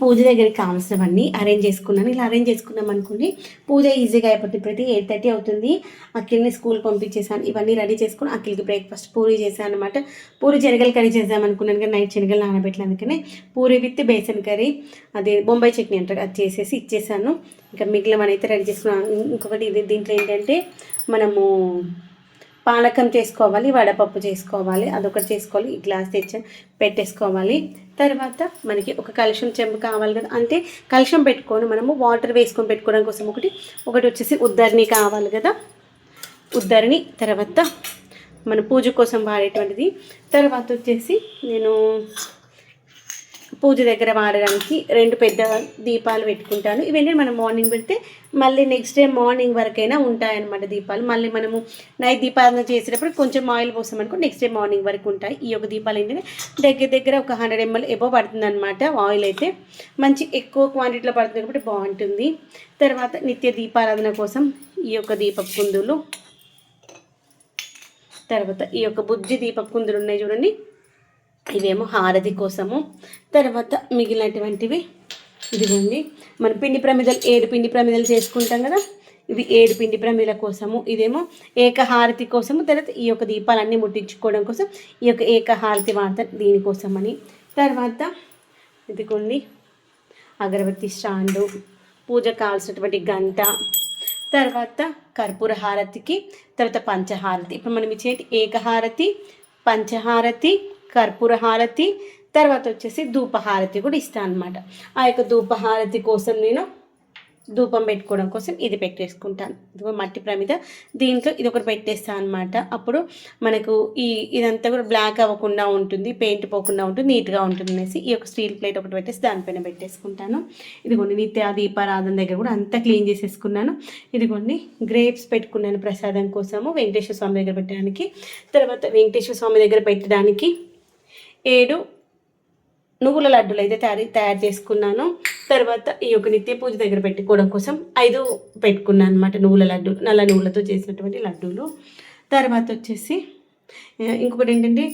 పూజ దగ్గరికి కావాల్సినవన్నీ అరేంజ్ చేసుకున్నాను. ఇలా అరేంజ్ చేసుకున్నాం అనుకోండి పూజ ఈజీగా అయిపోతుంది ప్రతి ఎయిట్ థర్టీ అవుతుంది. అఖిల్ని స్కూల్ పంపించేసాను ఇవన్నీ రెడీ చేసుకుని అఖిల్కి బ్రేక్ఫాస్ట్ పూరి చేశాను అనమాట పూరి శనగలు కర్రీ చేద్దాం అనుకున్నాను కానీ నైట్ శనగలు నానబెట్టలేదు. అందుకనే పూరి విత్ బేసన్ కర్రీ అదే బొంబాయి చట్నీ అంటారు అది చేసేసి ఇచ్చేసాను ఇంకా మిగిలిన అయితే రెడీ చేసుకున్నాను. ఇంకొకటి ఇది దీంట్లో ఏంటంటే మనము పానకం చేసుకోవాలి వడపప్పు చేసుకోవాలి అదొకటి చేసుకోవాలి ఈ గ్లాస్ తెచ్చి పెట్టేసుకోవాలి. తర్వాత మనకి ఒక కలుషం చెంబు కావాలి కదా అంటే కలుషం పెట్టుకొని మనము వాటర్ వేసుకొని పెట్టుకోవడం కోసం ఒకటి ఒకటి వచ్చేసి ఉద్దరిని కావాలి కదా. ఉద్దరిని తర్వాత మన పూజ కోసం వాడేటువంటిది. తర్వాత వచ్చేసి నేను పూజ దగ్గర వాడడానికి రెండు పెద్ద దీపాలు పెట్టుకుంటాను. ఇవన్నీ మనం మార్నింగ్ పెడితే మళ్ళీ నెక్స్ట్ డే మార్నింగ్ వరకైనా ఉంటాయన్నమాట దీపాలు. మళ్ళీ మనము నైట్ దీపాలను చేసేటప్పుడు కొంచెం ఆయిల్ పోసామనుకో నెక్స్ట్ డే మార్నింగ్ వరకు ఉంటాయి. ఈ యొక్క దీపాలు ఏంటంటే దగ్గర దగ్గర ఒక హండ్రెడ్ ఎంఎల్ ఎబో పడుతుంది అనమాట ఆయిల్ అయితే. మంచి ఎక్కువ క్వాంటిటీలో పడుతుంది కాబట్టి బాగుంటుంది. తర్వాత నిత్య దీపారాధన కోసం ఈ యొక్క దీపపు కుందులు తర్వాత ఈ యొక్క బుద్ధి దీపపు కుందులు ఉన్నాయి చూడండి. ఇవేమో హారతి కోసము. తర్వాత మిగిలినటువంటివి ఇదిగోండి. మన పిండి ప్రమిదలు ఏడు పిండి ప్రమిదలు చేసుకుంటాం కదా. ఇవి ఏడు పిండి ప్రమిదల కోసము. ఇదేమో ఏకహారతి కోసము. తర్వాత ఈ యొక్క దీపాలన్నీ ముట్టించుకోవడం కోసం ఈ యొక్క ఏకహారతి వాడతాం దీనికోసమని తర్వాత ఇదిగోండి. అగరబత్తి స్టాండు పూజ కావాల్సినటువంటి గంట. తర్వాత కర్పూర హారతికి తర్వాత పంచహారతి. ఇప్పుడు మనం ఇచ్చేటి ఏకహారతి పంచహారతి కర్పూర హారతి తర్వాత వచ్చేసి ధూపహారతి కూడా ఇస్తాను అనమాట ఆ యొక్క ధూపహారతి కోసం నేను ధూపం పెట్టుకోవడం కోసం ఇది పెట్టేసుకుంటాను. ఇదిగో మట్టి ప్రమిద. దీంట్లో ఇది ఒకటి పెట్టేస్తాను అనమాట అప్పుడు మనకు ఈ ఇదంతా కూడా బ్లాక్ అవ్వకుండా ఉంటుంది పెయింట్ పోకుండా ఉంటుంది నీట్గా ఉంటుంది అనేసి ఈ యొక్క స్టీల్ ప్లేట్ ఒకటి పెట్టేసి దానిపైన పెట్టేసుకుంటాను. ఇదిగోండి నిత్య దీపారాధన దగ్గర కూడా అంతా క్లీన్ చేసేసుకున్నాను. ఇదిగోండి గ్రేప్స్ పెట్టుకున్నాను ప్రసాదం కోసము వెంకటేశ్వర స్వామి దగ్గర పెట్టడానికి తర్వాత వెంకటేశ్వర స్వామి దగ్గర పెట్టడానికి ఏడు నువ్వుల లడ్డూలు అయితే తయారు తయారు చేసుకున్నాను. తర్వాత ఈ యొక్క నిత్య పూజ దగ్గర పెట్టుకోవడం కోసం ఐదు పెట్టుకున్నాను అనమాట నువ్వుల లడ్డు నల్ల నువ్వులతో చేసినటువంటి లడ్డూలు. తర్వాత వచ్చేసి ఇంకొకటి ఏంటంటే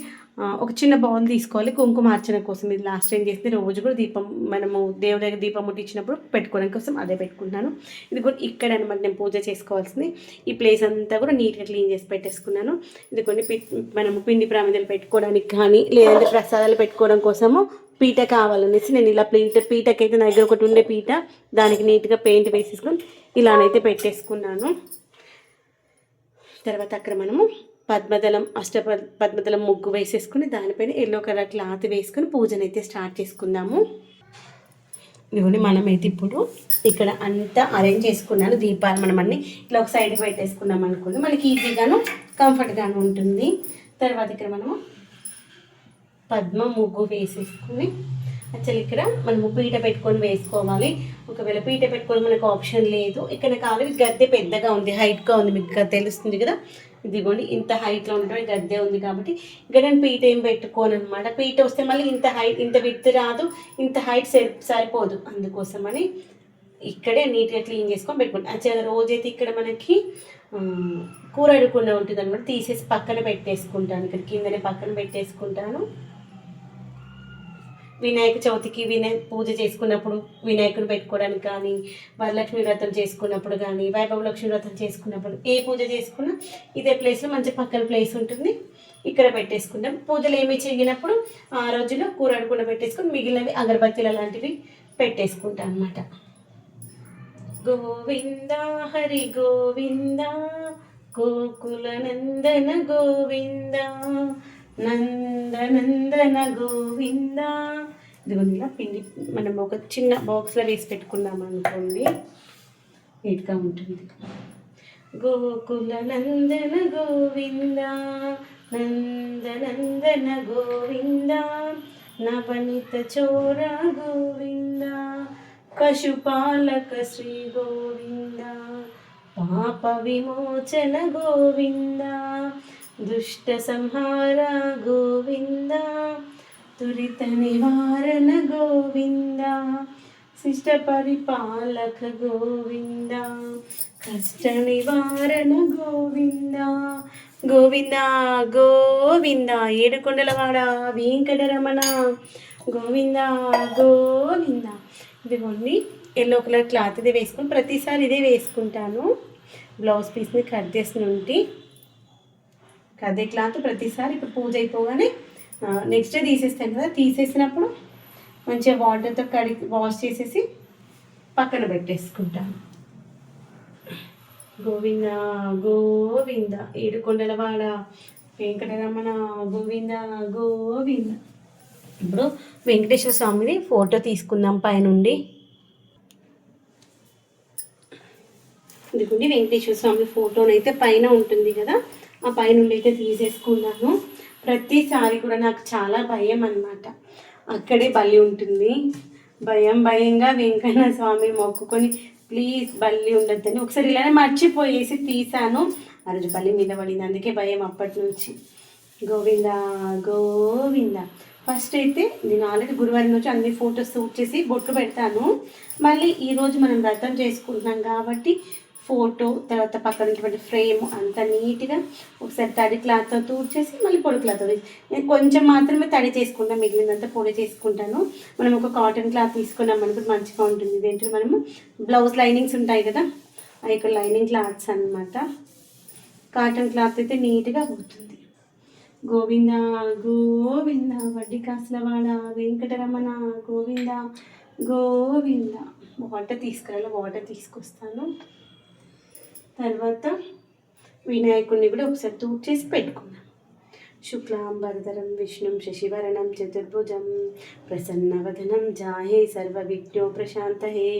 ఒక చిన్న బౌల్ తీసుకోవాలి. కుంకుమ అర్చన కోసం ఇది లాస్ట్ టైం చేస్తే రోజు కూడా దీపం మనము దేవుడి దగ్గర దీపం ముట్టించినప్పుడు పెట్టుకోవడం కోసం అదే పెట్టుకుంటాను ఇది కూడా ఇక్కడ అనమాట నేను పూజ చేసుకోవాల్సింది. ఈ ప్లేస్ అంతా కూడా నీట్గా క్లీన్ చేసి పెట్టేసుకున్నాను. ఇది కొన్ని మనము పిండి ప్రామిదలు పెట్టుకోవడానికి కానీ లేదంటే ప్రసాదాలు పెట్టుకోవడం కోసము పీట కావాలనేసి నేను ఇలా పీట పీటకైతే నా దగ్గర ఒకటి ఉండే పీట. దానికి నీట్గా పెయింట్ వేసేసుకొని ఇలానైతే పెట్టేసుకున్నాను. తర్వాత అక్కడ మనము పద్మదళం అష్ట పద్మదళం ముగ్గు వేసేసుకుని దానిపైన ఎల్లో కలర్ క్లాత్ వేసుకుని పూజనైతే స్టార్ట్ చేసుకుందాము. ఇదిగోండి మనమైతే ఇప్పుడు ఇక్కడ అంతా అరేంజ్ చేసుకున్నాను దీపాలు. మనం అన్ని ఇట్లా ఒక సైడ్కి పెట్టేసుకున్నాం అనుకోండి మనకి ఈజీగాను కంఫర్ట్గాను ఉంటుంది. తర్వాత ఇక్కడ మనము పద్మ ముగ్గు వేసేసుకుని యాక్చువల్ ఇక్కడ మనము పీట పెట్టుకొని వేసుకోవాలి. ఒకవేళ పీట పెట్టుకొని మనకు ఆప్షన్ లేదు. ఇక్కడ కావాలి గద్దె పెద్దగా ఉంది హైట్గా ఉంది మీకు తెలుస్తుంది కదా. ఇదిగోండి ఇంత హైట్లో ఉండడం అద్దె ఉంది కాబట్టి ఇక్కడ నేను పీట ఏం పెట్టుకోను అనమాట పీట వస్తే మళ్ళీ ఇంత హైట్ ఇంత విత్ రాదు ఇంత హైట్ సరి సరిపోదు. అందుకోసమని ఇక్కడే నీట్గా క్లీన్ చేసుకొని పెట్టుకుంటాం. యాక్చువల్గా రోజైతే ఇక్కడ మనకి కూర అడుకుండా ఉంటుంది అనమాట తీసేసి పక్కన పెట్టేసుకుంటాను. ఇక్కడ కిందనే పక్కన పెట్టేసుకుంటాను. వినాయక చవితికి వినాయ పూజ చేసుకున్నప్పుడు వినాయకుడు పెట్టుకోవడానికి కానీ వరలక్ష్మి వ్రతం చేసుకున్నప్పుడు కానీ వైభవ లక్ష్మి వ్రతం చేసుకున్నప్పుడు ఏ పూజ చేసుకున్నా ఇదే ప్లేస్లో మంచి పక్కన ప్లేస్ ఉంటుంది. ఇక్కడ పెట్టేసుకుంటాం పూజలు ఏమి చేయనప్పుడు ఆ రోజులో కూర అడకుండా పెట్టేసుకుని మిగిలినవి అగరబత్తీలు అలాంటివి పెట్టేసుకుంటాం అనమాట గోవింద హరి గోవింద గోకుల నందన గోవింద నందన గోవింద. ఇదిగోండి ఇలా పిండి మనం ఒక చిన్న బాక్స్లో వేసి పెట్టుకున్నాం అనుకోండి. నీట్గా ఉంటుంది. గోకుల నందన గోవింద నందనందన గోవింద నవనిత చోర గోవింద పశుపాలక శ్రీ గోవింద పాప విమోచన గోవింద దుష్ట సంహార గోవింద తురిత నివారణ గోవింద శిష్ట పరిపాలక గోవింద కష్ట నివారణ గోవింద. గోవింద గోవింద ఏడుకొండలవాడ వెంకటరమణ. గోవింద గోవింద. ఇదిగోండి ఎల్లో కలర్ క్లాత్ ఇదే వేసుకుని ప్రతిసారి ఇదే వేసుకుంటాను. బ్లౌజ్ పీస్ని కట్ చేసిన ఉంటే అదే క్లాత్ ప్రతిసారి ఇప్పుడు పూజ అయిపోగానే నెక్స్ట్ డే తీసేస్తాను కదా తీసేసినప్పుడు మంచిగా వాటర్తో కడిగి వాష్ చేసేసి పక్కన పెట్టేసుకుంటాను. గోవింద గోవింద ఏడుకొండలవాడ వెంకటరమణ గోవింద గోవింద. ఇప్పుడు వెంకటేశ్వర స్వామిది ఫోటో తీసుకుందాం పైనుండి. ఇదిగోండి వెంకటేశ్వర స్వామి ఫోటోనైతే పైన ఉంటుంది కదా. ఆ పైనుండి అయితే తీసేసుకున్నాను. ప్రతిసారి కూడా నాకు చాలా భయం అన్నమాట. అక్కడే బలి ఉంటుంది. భయం భయంగా వెంకన్న స్వామి మొక్కుకొని ప్లీజ్ బల్లి ఉండొద్దని. ఒకసారి ఇలానే మర్చిపోయేసి తీసాను ఆ రోజు బల్లి మీద పడింది. అందుకే భయం అప్పటి నుంచి. గోవింద గోవింద. ఫస్ట్ అయితే నేను ఆల్రెడీ గురువారం నుంచి అన్ని ఫొటోస్ షూట్ చేసి బొట్లు పెడతాను. మళ్ళీ ఈరోజు మనం వ్రతం చేసుకుంటున్నాం కాబట్టి ఫోటో తర్వాత పక్కన ఫ్రేమ్ అంత నీట్గా ఒకసారి తడి క్లాత్తో తూడ్చేసి మళ్ళీ పొడి క్లాత్ నేను కొంచెం మాత్రమే తడి చేసుకుంటాను మిగిలినంతా పొడి చేసుకుంటాను. మనం ఒక కాటన్ క్లాత్ తీసుకున్నాం అనుకో మంచిగా ఉంటుంది. ఇదేంటంటే మనము? బ్లౌజ్ లైనింగ్స్ ఉంటాయి కదా? అవి ఇక్కడ లైనింగ్ క్లాత్స్ అన్నమాట. కాటన్ క్లాత్ అయితే నీట్గా పోతుంది. గోవింద గోవింద వడ్డీ కాసులవాడ వెంకటరమణ గోవింద గోవింద. వాటర్ తీసుకురాలి వాటర్ తీసుకొస్తాను. తర్వాత వినాయకుడిని కూడా ఒకసారి తూర్చేసి చేసి పెట్టుకున్నాం శుక్లాంబరధరం విష్ణుం శశివరణం చతుర్భుజం ప్రసన్నవదనం జాయే సర్వవిఘ్నో ప్రశాంతహే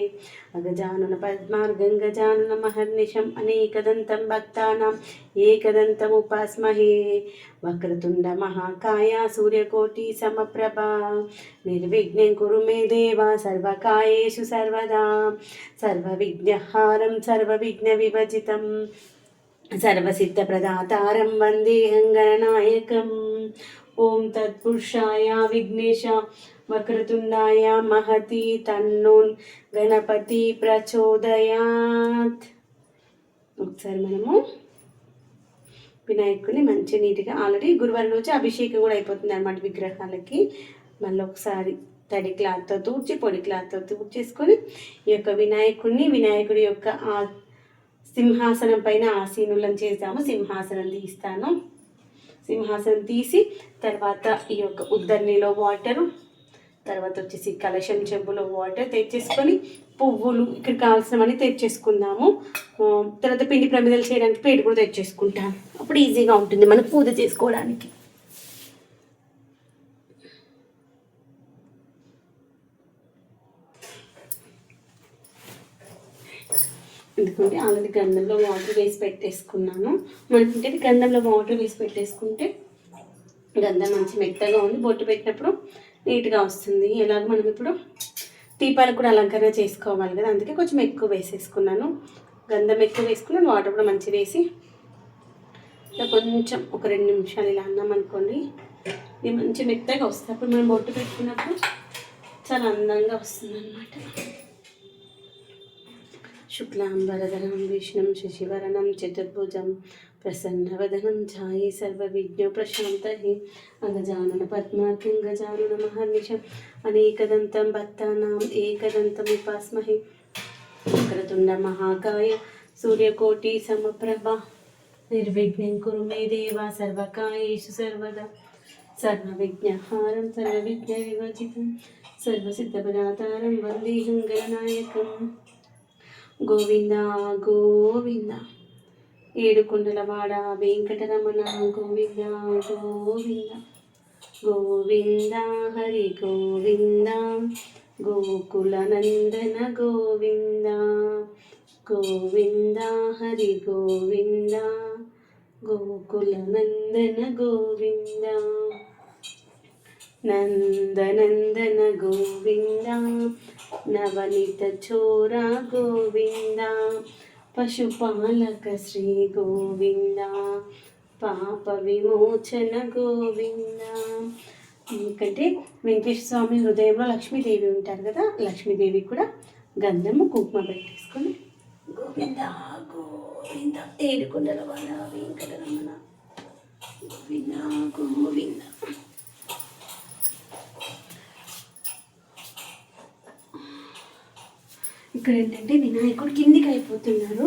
అగజానన పద్మార్గం గజానన మహర్నిశం అనేకదంతం భక్తానాం ఏకదంతముపాస్మహే వక్రతుండ మహాకాయ సూర్యకోటి సమప్రభా నిర్విఘ్నం सर्वसिद्धप्रदातारं वन्देऽहं गणनायकम् ॐ तत्पुरुषाय विघ्नेश वक्रतुण्डाय महति తన్నోన్ గణపతి ప్రచోదయాత్ ఒకసారి మనము వినాయకుడిని మంచి నీట్గా ఆల్రెడీ గురువారం రోజు అభిషేకం కూడా అయిపోతుంది అనమాట విగ్రహాలకి మళ్ళీ ఒకసారి తడి క్లాత్తో తూడ్చి పొడి క్లాత్తో తూడ్చేసుకొని ఈ యొక్క వినాయకుడిని వినాయకుడి యొక్క ఆ సింహాసనం పైన ఆసీనులను చేసాము సింహాసనం తీస్తాను. సింహాసనం తీసి తర్వాత ఈ యొక్క ఉద్దర్నిలో వాటరు తర్వాత వచ్చేసి కలశం చెంబులో వాటర్ తెచ్చేసుకొని పువ్వులు ఇక్కడ కావాల్సినవన్నీ తెచ్చేసుకుందాము. తర్వాత పిండి ప్రమిదలు చేయడానికి పేరు కూడా తెచ్చేసుకుంటాను. అప్పుడు ఈజీగా ఉంటుంది మనం పూజ చేసుకోవడానికి. ఎందుకంటే ఆల్రెడీ గంధంలో వాటర్ వేసి పెట్టేసుకున్నాను. మనకుంటే గంధంలో వాటర్ వేసి పెట్టేసుకుంటే గంధం మంచి మెత్తగా ఉంది. బొట్టు పెట్టినప్పుడు నీట్గా వస్తుంది. ఎలాగ మనం ఇప్పుడు దీపాలకు కూడా అలంకరణ చేసుకోవాలి కదా. అందుకే కొంచెం ఎక్కువ వేసేసుకున్నాను. గంధం ఎక్కువ వేసుకున్నాను. వాటర్ కూడా మంచి వేసి ఇలా కొంచెం ఒక రెండు నిమిషాలు ఇలా అన్నాం అనుకోండి. ఇది మంచి మెత్తగా వస్తుంది. అప్పుడు మనం బొట్టు పెట్టుకున్నప్పుడు చాలా అందంగా వస్తుంది అనమాట శుక్లాంబరధరం విష్ణుం శశివరణం చతుర్భుజం ప్రసన్నవదనం ఛాయి సర్వవిజ్ఞ ప్రశాంతహి అగజానన పద్మార్కం గజానన మహర్నిశం అనేకదంతం భక్తానాం ఏకదంతం ఉపాస్మహి వక్రతుండ మహాకాయ సూర్యకోటి సమప్రభ నిర్విఘ్నం కురు మే దేవ సర్వకాయేషు సర్వదా సర్వవిజ్ఞహారం సర్వవిజ్ఞ వివర్జితం సర్వసిద్ధపదాతారం వందేహం గణనాయకం గోవింద గోవింద ఏడుకొండలవాడ వెంకటరమణ గోవింద గోవింద గోవింద హరి గోవింద గోకుల నందన గోవింద గోవింద హరి గోవింద గోకుల నందన గోవింద నందనందన గోవింద నవనీత చోర గోవింద పశుపాలక శ్రీ గోవింద పాప విమోచన గోవింద. ఎందుకంటే వెంకటేశ్వర స్వామి హృదయంలో లక్ష్మీదేవి ఉంటారు కదా లక్ష్మీదేవి కూడా గంధము కుంకుమ పెట్టేసుకొని. గోవింద గోవింద ఏడుకొండల వల్ల వెంకటరమణ. గోవింద గోవింద. ఇక్కడ ఏంటంటే వినాయకుడు కిందికి అయిపోతున్నారు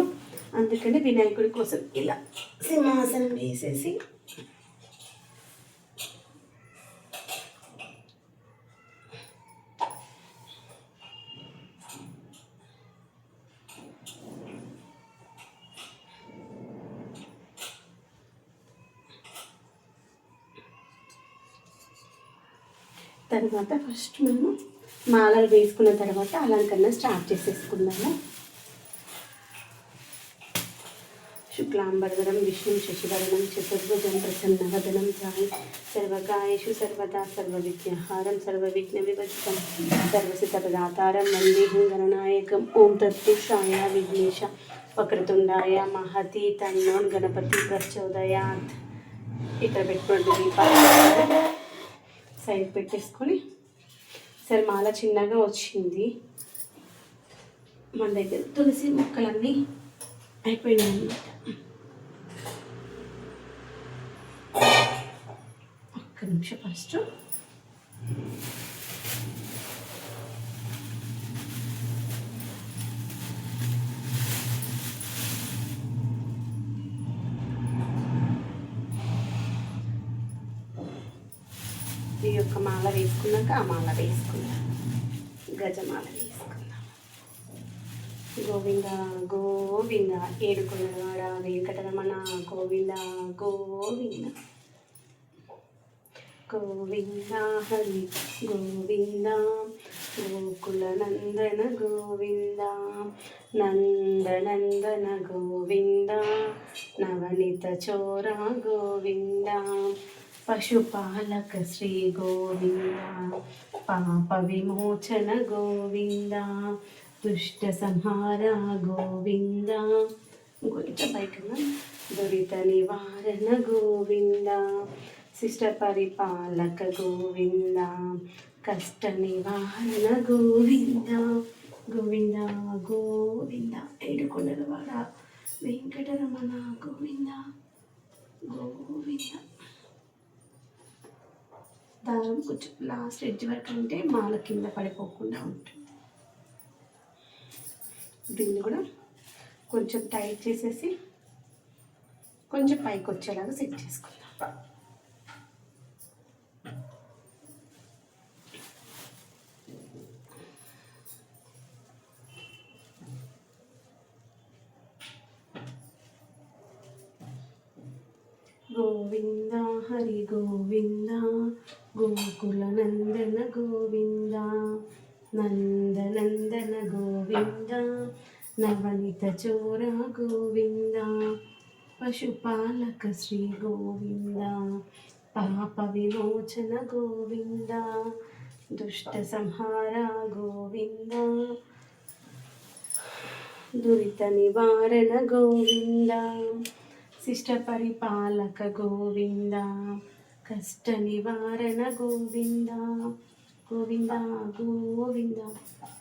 అందుకని వినాయకుడి కోసం ఇలా సింహాసనం వేసేసి తర్వాత ఫస్ట్ మనము మాలలు వేసుకున్న తర్వాత అలంకరణ స్టార్ట్ చేసేసుకుందాము. శుక్లాంబరధరం విష్ణు శశివరణం చతుర్భుజం ప్రసన్నవదనం సాయి సర్వకాయేషు సర్వదా సర్వవిఘ్నహారం సర్వవిఘ్న విభజితం సర్వసితపదాతారం వందేహం గణనాయకం ఓం తత్పురుషాయ విఘ్నేశ వక్రతుండాయ మహతి తన్నోన్ గణపతి ప్రచోదయాత్. ఇక్కడ పెట్టుకోండి దీపాలు. సైడ్ పెట్టేసుకొని సరే మాల చిన్నగా వచ్చింది. మన దగ్గర తులసి మొక్కలన్నీ అయిపోయినాయి అన్నమాట ఒక్క నిమిషం ఫస్ట్ ఈ యొక్క మాల వేసుకున్నాక ఆ మాల వేసుకుందాం గజమాల వేసుకుందాం గోవింద గోవింద ఏడుకొండవాడ వెంకటరమణ గోవింద గోవింద. గోవింద హరి గోవింద. గోకుల నందన గోవింద. నందనందన గోవింద. నవనిత చోర గోవింద. పశుపాలక శ్రీ గోవింద పాప విమోచన గోవింద దుష్ట సంహార గోవింద. కొంచెం పైకన్నా దురిత నివారణ గోవింద శిష్ట పరిపాలక గోవింద కష్ట నివారణ గోవింద. గోవింద గోవింద. ఏడుకొండల వాడ. వెంకటరమణ గోవింద. గోవింద. దారం కొంచెం లాస్ట్ ఎడ్జ్ వరకు అంటే మాల కింద పడిపోకుండా ఉంటుంది దీన్ని కూడా కొంచెం టైట్ చేసేసి కొంచెం పైకి వచ్చేలాగా సెట్ చేసుకుందాం గోవింద హరి గోవింద గోకుల నందన గోవింద నందనందన గోవింద నవనిత చోర గోవింద పశుపాలక శ్రీ గోవింద పాప విమోచన గోవింద దుష్ట సంహార గోవింద దురిత నివారణ గోవింద శిష్ట పరిపాలక గోవింద కష్ట నివారణ గోవింద గోవింద గోవింద.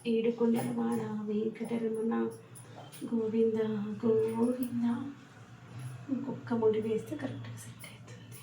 ఏడుకొండల వెంకటరమణ. గోవింద గోవింద. ఇంకొక ముడి వేస్తే కరెక్ట్గా సెట్ అవుతుంది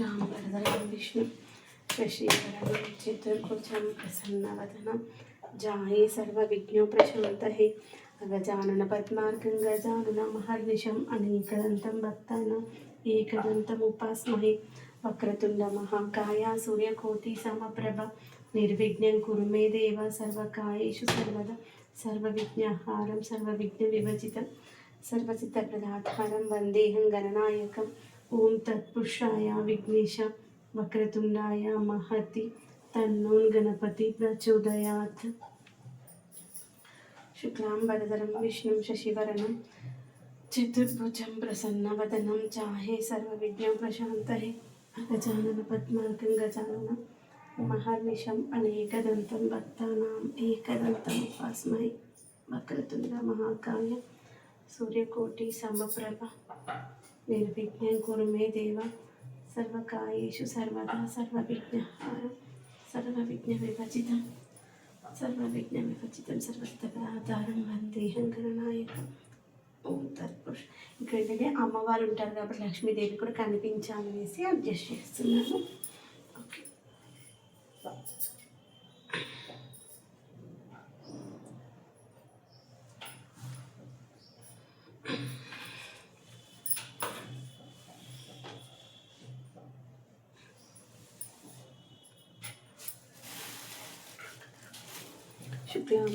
శుక్లాంబరధరం విష్ణు శశీకరణం చతుర్భుజం ప్రసన్నవదనం. జాయే సర్వవిఘ్నో ప్రశాంతహే. గజానన పద్మార్గం గజానన మహర్నిశం అనేకదంతం భక్తానాం ఏకదంతముపాస్మహే వక్రతుండ మహాకాయ సూర్యకోటి సమప్రభ. నిర్విఘ్నం కురు మే దేవ సర్వకాయేషు సర్వదా. సర్వవిఘ్నహారం సర్వవిఘ్న విభజితం. సర్వసిద్ధప్రదాధారం వందేహం గణనాయకం. ఓం తత్పురుషాయ విఘ్నేశ వక్రతుండాయ మహతి తన్నోన్ గణపతి ప్రచోదయాత్ శుక్లాం వరదరం విష్ణుం శశివరణం చతుర్భుజం ప్రసన్నవదనం చాహే సర్వవిఘ్నం ప్రశాంతహే గజానన పద్మార్గం గజానన మహర్నిశం అనేకదంతం భక్తానాం ఏకదంతం ఉపాస్మై వక్రతుండ మహాకాయ సూర్యకోటి సమప్రభ నిర్విఘ్నం కురు మే దేవ సర్వకాయేషు సర్వదా సర్వవిఘ్నహారం సర్వవిఘ్న విభజితం సర్వవిఘ్న విభజితం సర్వస్తపదాధారం వందేహం గణనాయకం ఓం తత్పురుష్ ఇక్కడ ఏంటంటే అమ్మవారు ఉంటారు కాబట్టి లక్ష్మీదేవి కూడా కనిపించాలనేసి అడ్జస్ట్ చేస్తున్నాను.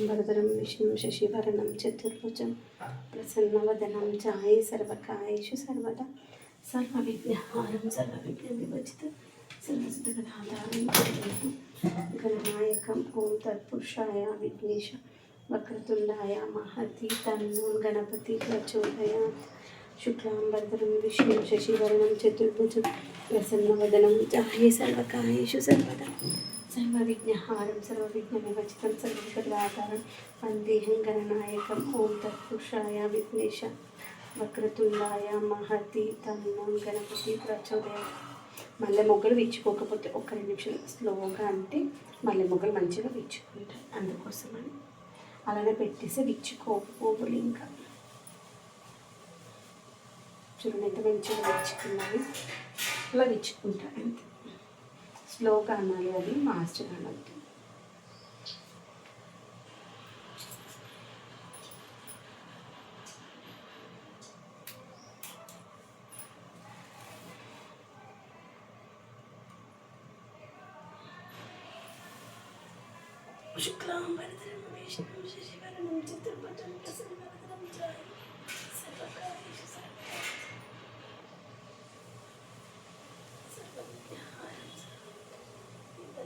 శుక్లాంబరధరం విష్ణు శశివరణం చతుర్భుజం ప్రసన్నవదనం ఛాయే సర్వకాయేషు సర్వదా సర్వవిఘ్నహారం సర్వవిఘ్న విభజితం సర్వసిద్ధగదాధారం గణనాయకం ఓం తత్పురుషాయ విఘ్నేశ వక్రతుండాయ మహతి తన్ను గణపతి ప్రచోదయాత్ శుక్లాంబరం విష్ణు శశివరణం చతుర్భుజం ప్రసన్నవదనం ఛాయే సర్వకాయేషు సర్వదా సర్వవిఘ్నహారం సర్వవిఘ్న విభజితం సర్వవిఘ్నాధారం వందేహం గణనాయకం ఓం తత్పురుషాయ విఘ్నేశ వక్రతుండాయ మహతి తన్నం గణపతి ప్రచోదయ మల్లె మొగ్గలు విచ్చుకోకపోతే ఒక్క రెండు నిమిషాలు స్లోగా అంటే మల్లె మొగ్గలు మంచిగా విచ్చుకుంటాయి అందుకోసమని. అలానే పెట్టేసి విచ్చుకోకపోవాలి ఇంకా. చూడండి ఎంత మంచిగా విచ్చుకున్నాను. అలా విచ్చుకుంటారు అంతే. స్లోగా అనాలి అది మాస్టర్ అనద్దు. శుక్లాంబరధరం విష్ణు శశివరణం చతుర్భుజం ప్రసన్నవదనం ఛాయ సర్వకాయేషు సర్వదా సర్వవిఘ్నహారం విభజితం సర్వస్తదా ఓం తత్పురుషాయ విఘ్నేశ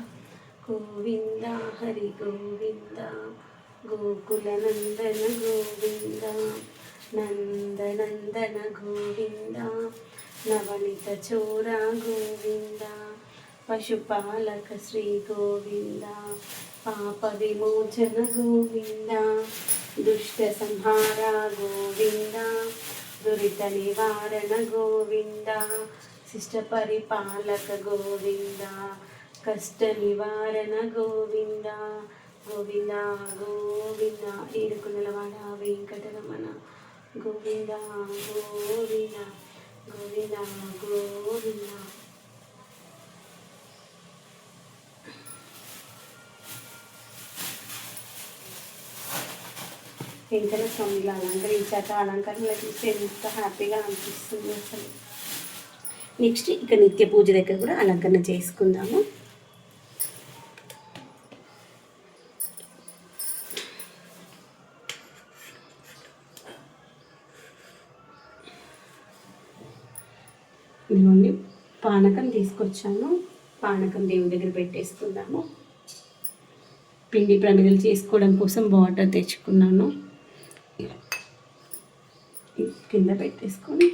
గోవింద హరి గోవింద గోకుల నందన గోవింద నందనందన గోవింద నవనిత చోర గోవింద పశుపాలక శ్రీ గోవింద పాప విమోచన గోవింద దుష్ట సంహార గోవింద దురిత నివారణ గోవింద శిష్ట పరిపాలక గోవింద కష్ట నివారణ గోవింద గోవింద. గోవింద ఏడుకున్నలవాడ వెంకటరమణ. గోవింద గోవింద గోవింద గోవింద. వెంకట స్వామిలో అలంకరించాక అలంకరణలో చూస్తే ఎంత హ్యాపీగా అనిపిస్తుంది అసలు. నెక్స్ట్ ఇక నిత్య పూజ దగ్గర కూడా అలంకరణ చేసుకుందాము ఇదిగోండి పానకం తీసుకొచ్చాను. పానకం దేవుడి దగ్గర పెట్టేసుకుందాము పిండి ప్రమిదలు చేసుకోవడం కోసం వాటర్ తెచ్చుకున్నాను. కింద పెట్టేసుకొని.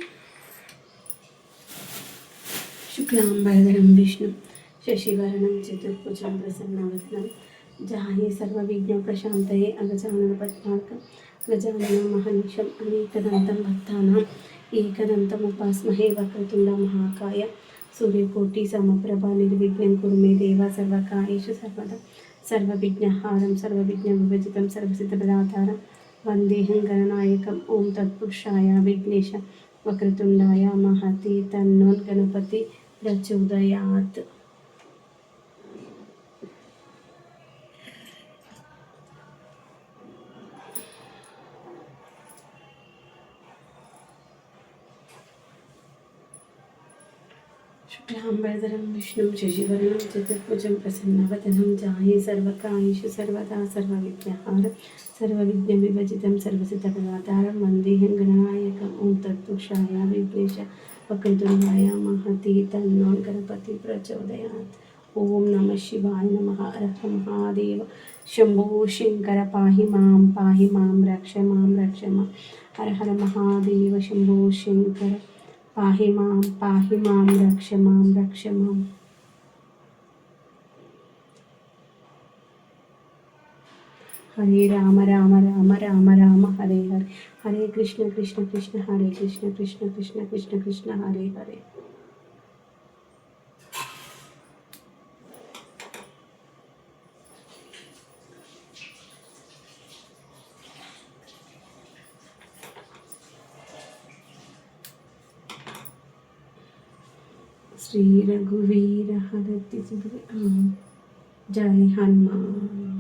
శుక్లాంబరధరం విష్ణు శశివరణం చతుర్భుజం ప్రసన్నవదనం జాహి సర్వ విఘ్న ప్రశాంతయే అగజానన పద్మార్కం గజానన మహనిషం అనేకదంతం భక్తానాం ఏకదంతం ఉపాస్మహే వక్రతుండ మహాకాయ సూర్యకోటి సమప్రభ నిర్విఘ్నం కురుమే దేవ సర్వకాయేషు సర్వద. సర్వవిఘ్నహారం సర్వవిఘ్న విభజితం సర్వసిద్ధపదాధారం వందేహం గణనాయకం ఓం తత్పురుషాయ విఘ్నేశ వక్రతుండాయ మహతి తన్నోన్ గణపతి ప్రచోదయాత్. त्र्यम्बरधरं विष्णु शशिवर्णं चतुर्भुज प्रसन्नवदनं जाये सर्वकायेषु सर्वदा सर्वविद्याहार सर्वविद्यं विभजितं सर्वसिद्धपदाधारं वन्देहं गणनायकम् ॐ तद्वृक्षाय विद्वेष वक्रतुण्डाय महति तन्नो गणपति प्रचोदयात् ॐ नमः शिवाय नमः अर्ह महादेव शम्भो शङ्कर पाहि माँ पाहि माँ रक्ष माँ रक्ष माँ हर हर महादेव शम्भो शङ्कर पाहि माम पाहि माम रक्ष माम रक्ष माम हरे राम राम राम राम राम, हरे हरे। हरे कृष्ण कृष्ण कृष्ण, हरे कृष्ण कृष्ण कृष्ण कृष्ण कृष्ण, हरे हरे। श्री रघुवीर हर जय हनुमान।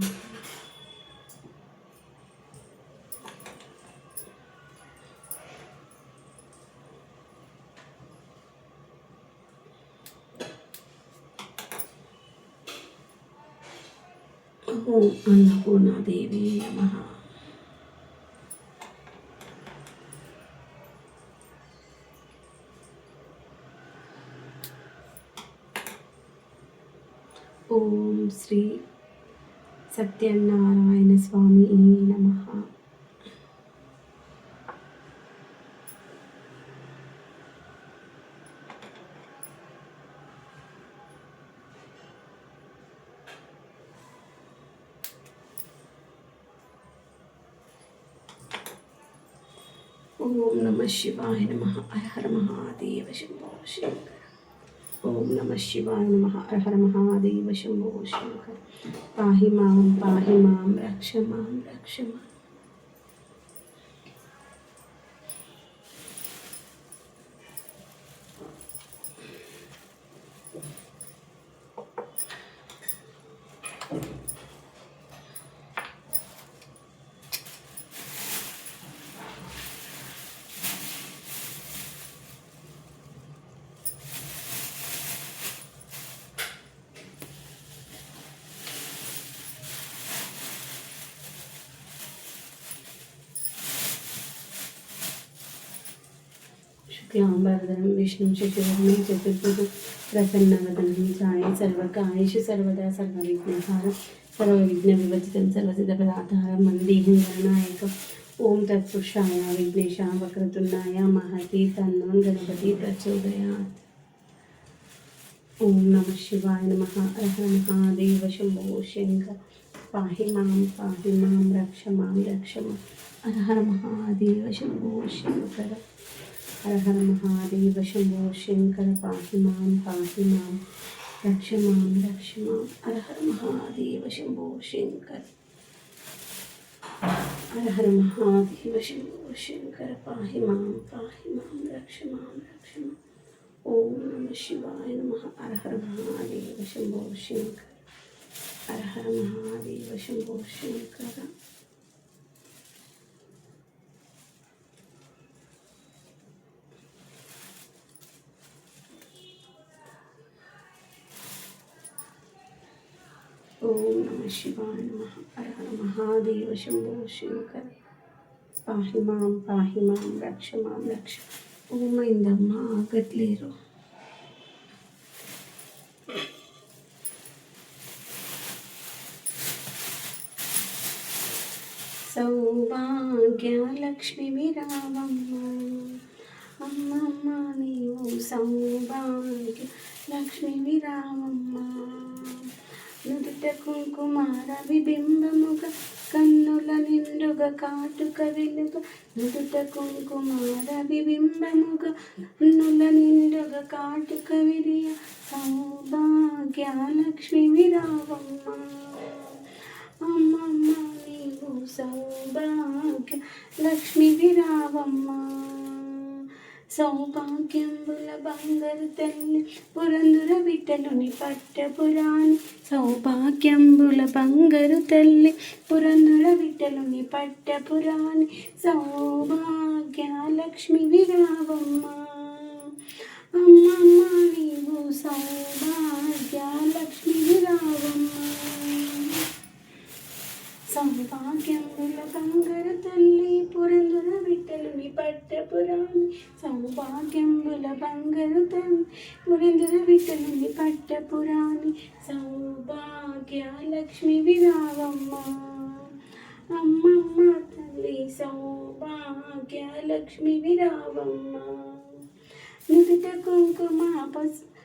ओम अन्नपूर्णा देवी नमः। ఓం శ్రీ సత్యనారాయణ స్వామి నమ ఓం నమ శివాయ నమ హర హర మహాదేవ శంభో శంకర ఓం నమ శివాయ నమ హర హర మహాదేవ శంభో శంకర పాహి మాం పాహి మాం రక్ష మాం రక్ష शुक्लाम्बरधरं, विष्णुं शशिवर्णे चतुर्भुज, प्रसन्नवदनं ध्याये सर्वकायेष सर्वदा सर्वविघ्नहारं, सर्वविघ्नविवर्जितं सर्वसिद्धपदाधारं मन्देहं गणनायकम् ॐ तत्पुरुषाय विघ्नेशां वक्रतुण्डाय महती तन्नो गणपति प्रचोदयात्। ॐ नमः शिवाय नमः, अरहर महादेव, शम्भो शङ्कर पाहि माँ पाहि माँ, रक्ष माँ रक्ष माँ। अरहर महादेव, शम्भो शङ्कर। హర హర మహాదేవ శంభో శంకర పాహి మాం పాహి మాం రక్ష మాం రక్ష మాం హర హర మహాదేవ శంభో శంకర హర హర మహాదేవ శంభో శంకర పాహి మాం పాహి మాం రక్ష మాం రక్ష మాం ఓం నమ శివాయ నమ హర మహాదేవ శంభో శంకర హర మహాదేవ శంభో శంకర शंकर ఓం నమ శివాయ నమ హర హర మహాదేవ శంభో శంకర పాహి మాం పాహి మాం రక్ష మాం రక్ష ఓమైందమ్మా ఆగట్లేరు సౌభాగ్యలక్ష్మి విరామమ్మ అమ్మమ్మ నీవు సౌభాగ్య లక్ష్మి విరామమ్మ నుదుట కుంకుమార విబింబముగ కన్నుల నిండుగ కాటుక వెలుగ. నుదుట కుంకుమార విబింబముగ కన్నుల నిండుగ కాటుక విరియ సౌభాగ్యలక్ష్మి విరావమ్మ అమ్మమ్మ నీవు సౌభాగ్య లక్ష్మి విరావమ్మ. సౌభాగ్యంబుల బంగారు తల్లి పురందుర విట్టలుని పట్టపురాణి సౌభాగ్యంబుల బంగారు తల్లి పురందుర విట్టలుని పట్టపురాణి సౌభాగ్య లక్ష్మి విరావమ్మ. అమ్మమ్మ నీవు సౌభాగ్య లక్ష్మి విరావమ్మ. సౌభాగ్యముల బంగారు తల్లి పురందుర విట్టలుని పట్ట పట్టపురాణి సౌభాగ్యంబుల బంగారు తల్లి మురంజన విఠలుని పట్టపురాణి సౌభాగ్య లక్ష్మి విరావమ్మ. అమ్మమ్మ తల్లి సౌభాగ్య లక్ష్మి విరావమ్మ. నుదుట కుంకుమ పసు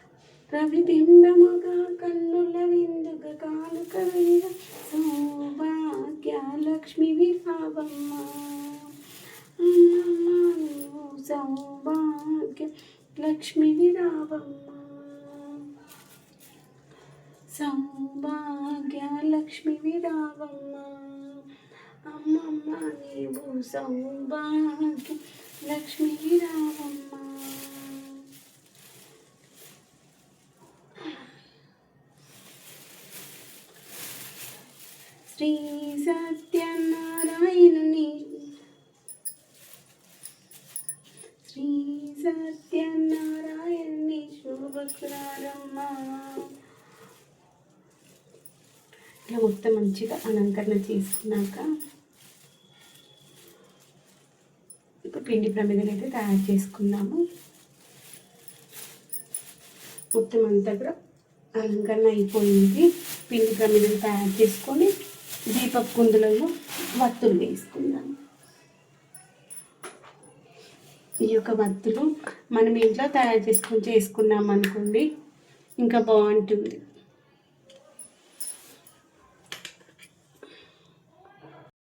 రవిబింబముగా కన్నుల విందుగా కాలుక వింద సౌభాగ్య లక్ష్మి విరావమ్మ అమ్మమ్మ నీవు సౌభాగ్య లక్ష్మి విరావమ్మ. సౌభాగ్య లక్ష్మి విరావమ్మ. అమ్మమ్మ నీవు సౌభాగ్య లక్ష్మి విరావమ్మ. శ్రీ సత్యనారాయణుని. శ్రీ సత్యనారాయణుని శుభకురారమ్మ ఇలా మొత్తం మంచిగా అలంకరణ చేసుకున్నాక ఇప్పుడు పిండి ప్రమిదలు అయితే తయారు చేసుకున్నాము మొత్తం అంతా కూడా అలంకరణ అయిపోయింది. పిండి ప్రమిదలు తయారు చేసుకొని దీపపు కుందులలో వత్తులు వేసుకుందాం. ఈ యొక్క వత్తులు మనం ఇంట్లో తయారు చేసుకుని చేసుకున్నాం అనుకోండి ఇంకా బాగుంటుంది.